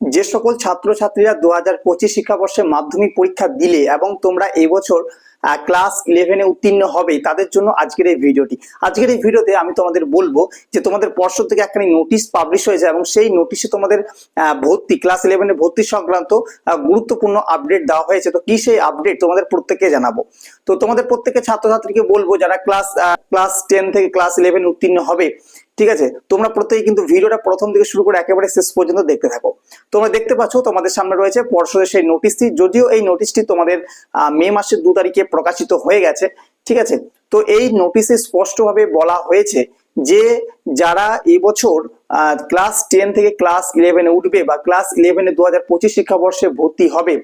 যে সকল ছাত্রছাত্রীরা দু হাজার পঁচিশ শিক্ষাবর্ষে মাধ্যমিক পরীক্ষা দিলে এবং তোমরা এই বছর ক্লাস ইলেভেনে উত্তীর্ণ হবে তাদের জন্য আজকের এই ভিডিওটি। আজকের এই ভিডিওতে আমি তোমাদের বলব যে তোমাদের পর্ষদ থেকে একখানি নোটিশ পাবলিশ হয়েছে এবং সেই নোটিশে তোমাদের ভর্তি ক্লাস ইলেভেনে ভর্তি সংক্রান্ত গুরুত্বপূর্ণ আপডেট দেওয়া হয়েছে। তো কি সেই আপডেট তোমাদের প্রত্যেককে জানাব? তো তোমাদের প্রত্যেকের ছাত্রছাত্রীকে বলব যারা ক্লাস ক্লাস টেন থেকে ক্লাস ইলেভেন উত্তীর্ণ হবে ঠিক আছে? তোমরা প্রত্যেকে কিন্তু ভিডিওটা প্রথম থেকে শুরু করে একেবারে শেষ পর্যন্ত দেখতে থাকো। তোমরা দেখতে পাচ্ছ, তোমাদের সামনে রয়েছে পর্ষদের সেই নোটিশটি যদিও এই নোটিশটি তোমাদের মে মাসের দু তারিখে প্রকাশিত হয়ে গেছে, ঠিক আছে? তো এই নোটিশে স্পষ্টভাবে বলা হয়েছে যে যারা এবছর ক্লাস টেন থেকে ক্লাস ইলেভেনে উঠবে বা ক্লাস ইলেভেনে দু হাজার পঁচিশ শিক্ষাবর্ষে ভর্তি হবে,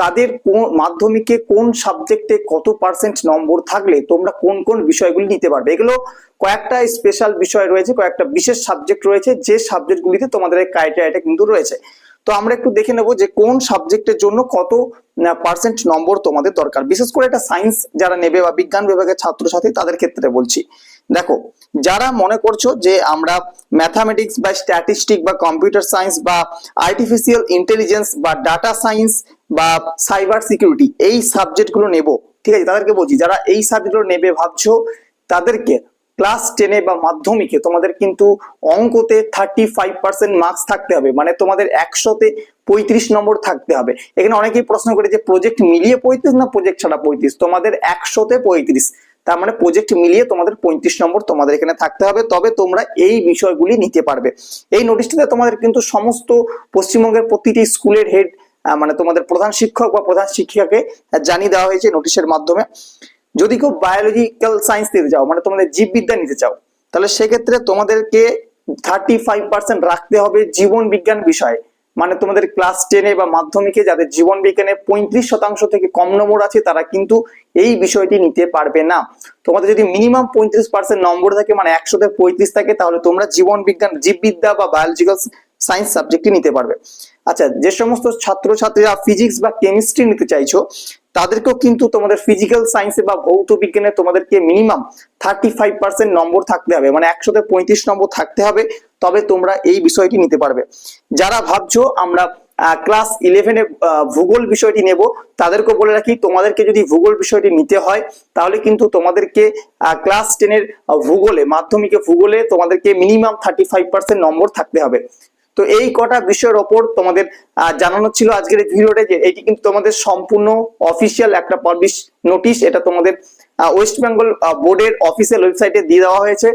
তাদের কোন মাধ্যমিকে কোন সাবজেক্টে কত পার্সেন্ট নম্বর থাকলে তোমরা কোন কোন বিষয়গুলি নিতে পারবে? এগুলো কয়েকটা স্পেশাল বিষয় রয়েছে, কয়েকটা বিশেষ সাবজেক্ট রয়েছে, যে সাবজেক্টগুলিতে তোমাদের ক্রাইটেরিয়াটা কিন্তু রয়েছে। তো আমরা একটু দেখে নেব যে কোন সাবজেক্টের জন্য কত পার্সেন্ট নম্বর তোমাদের দরকার। বিশেষ করে এটা সায়েন্স যারা নেবে বা বিজ্ঞান বিভাগের ছাত্রছাত্রী, তাদের ক্ষেত্রে বলছি। দেখো, যারা মনে করছ যে আমরা ম্যাথামেটিক্স বা স্ট্যাটিস্টিক বা কম্পিউটার সায়েন্স বা আর্টিফিশিয়াল ইন্টেলিজেন্স বা ডাটা সায়েন্স বা সাইবার সিকিউরিটি এই সাবজেক্টগুলো নেব, ঠিক আছে? তাদেরকে বলছি, যারা এই সাবজেক্টগুলো নেবে ভাবছ, তাদেরকে ক্লাস টেনে বা মাধ্যমিকে তোমাদের কিন্তু অঙ্কতে থার্টি ফাইভ পার্সেন্ট মার্কস থাকতে হবে। মানে তোমাদের একশোতে পঁয়ত্রিশ নম্বর থাকতে হবে। এখানে অনেকেই প্রশ্ন করে যে প্রজেক্ট মিলিয়ে পঁয়ত্রিশ না প্রজেক্ট ছাড়া পঁয়ত্রিশ? তোমাদের একশোতে পঁয়ত্রিশ। তার মানে প্রজেক্ট মিলিয়ে তোমাদের পঁয়ত্রিশ নম্বর তোমাদের এখানে থাকতে হবে। তবে তোমরা এই বিষয়গুলি নিতে পারবে। এই নোটিশটিতে তোমাদের কিন্তু সমস্ত পশ্চিমবঙ্গের প্রতিটি স্কুলের হেড মানে তোমাদের প্রধান শিক্ষক বা প্রধান শিক্ষিকাকে জানিয়ে দেওয়া হয়েছে নোটিশের মাধ্যমে। যদি কেউ বায়োলজিক্যাল সায়েন্স নিতে চাও মানে তোমাদের জীববিদ্যা নিতে চাও, তাহলে সেক্ষেত্রে তোমাদেরকে থার্টি ফাইভ পার্সেন্ট রাখতে হবে জীবন বিজ্ঞান বিষয়ে। মানে তোমাদের ক্লাস টেনে বা মাধ্যমিকে যাদের জীবন বিজ্ঞানে পঁয়ত্রিশ শতাংশ থেকে কম নম্বর আছে, তারা কিন্তু এই বিষয়টি নিতে পারবে না। তোমাদের যদি মিনিমাম পঁয়ত্রিশ পার্সেন্ট নম্বর থাকে মানে একশোতে পঁয়ত্রিশ থাকে, তাহলে তোমরা জীবন বিজ্ঞান, জীববিদ্যা বা বায়োলজিক্যাল সায়েন্স সাবজেক্টটি নিতে পারবে। আচ্ছা যে সমস্ত ছাত্রছাত্রীরা ফিজিক্স বা কেমিস্ট্রি নিতে চাইছো, তাদেরকেও কিন্তু তোমাদের ফিজিক্যাল সায়েন্সে বা ভৌত বিজ্ঞানে তোমাদেরকে মিনিমাম থার্টি ফাইভ পার্সেন্ট নম্বর থাকতে হবে মানে একশোতে পঁয়ত্রিশ নম্বর থাকতে হবে, তবে তোমরা এই বিষয়টি নিতে পারবে। যারা ভাবছ আমরা ক্লাস ইলেভেনে ভূগোল বিষয়টি নেব তাদেরকে বলে রাখি, তোমাদেরকে যদি ভূগোল বিষয়টি নিতে হয়, তাহলে কিন্তু তোমাদেরকে ক্লাস টেনের ভূগোলে, মাধ্যমিকে ভূগোলে তোমাদেরকে মিনিমাম থার্টি ফাইভ পার্সেন্ট নম্বর থাকতে হবে। তো এই কটা বিষয়ের ওপর তোমাদের জানানো ছিল আজকের এই ভিডিওটা যে এটি কিন্তু তোমাদের সম্পূর্ণ অফিসিয়াল একটা পাবলিশ নোটিশ এটা তোমাদের ওয়েস্ট বেঙ্গল বোর্ডের অফিসিয়াল ওয়েবসাইটে দিয়ে দেওয়া হয়েছে।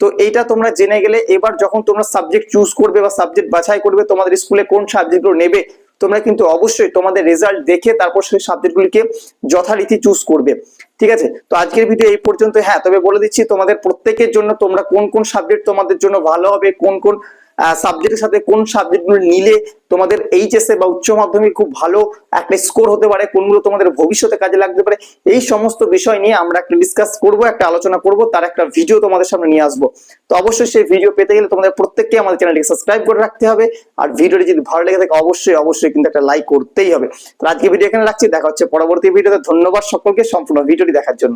তো এইটা তোমরা জেনে গেলে এবার যখন তোমরা সাবজেক্ট চুজ করবে বা সাবজেক্ট বাছাই করবে, তোমাদের স্কুলে কোন সাবজেক্টগুলো নেবে, তোমরা কিন্তু অবশ্যই তোমাদের রেজাল্ট দেখে তারপর সেই সাবজেক্টগুলিকে যথারীতি চুজ করবে। ঠিক আছে? তো আজকের ভিডিও এই পর্যন্ত হ্যাঁ তবে বলে দিচ্ছি তোমাদের প্রত্যেকের জন্য তোমরা কোন কোন সাবজেক্ট তোমাদের জন্য ভালো হবে, কোন কোন সাবজেক্টের সাথে কোন সাবজেক্টগুলো নিলে তোমাদের এইচএসএ বা উচ্চ মাধ্যমিক খুব ভালো একটা স্কোর হতে পারে, কোনগুলো তোমাদের ভবিষ্যতে কাজে লাগতে পারে, এই সমস্ত বিষয় নিয়ে আমরা একটা ডিসকাস করব, একটা আলোচনা করব, তার একটা ভিডিও তোমাদের সামনে নিয়ে আসব। তো অবশ্যই সেই ভিডিও পেতে গেলে তোমাদের প্রত্যেককে আমাদের চ্যানেলটি সাবস্ক্রাইব করে রাখতে হবে, আর ভিডিওটি যদি ভালো লেগে থাকে অবশ্যই অবশ্যই কিন্তু একটা লাইক করতেই হবে। তো আজকে ভিডিও এখানে রাখছি, দেখা হচ্ছে পরবর্তী ভিডিওতে ধন্যবাদ সকলকে, সম্পূর্ণ ভিডিওটি দেখার জন্য।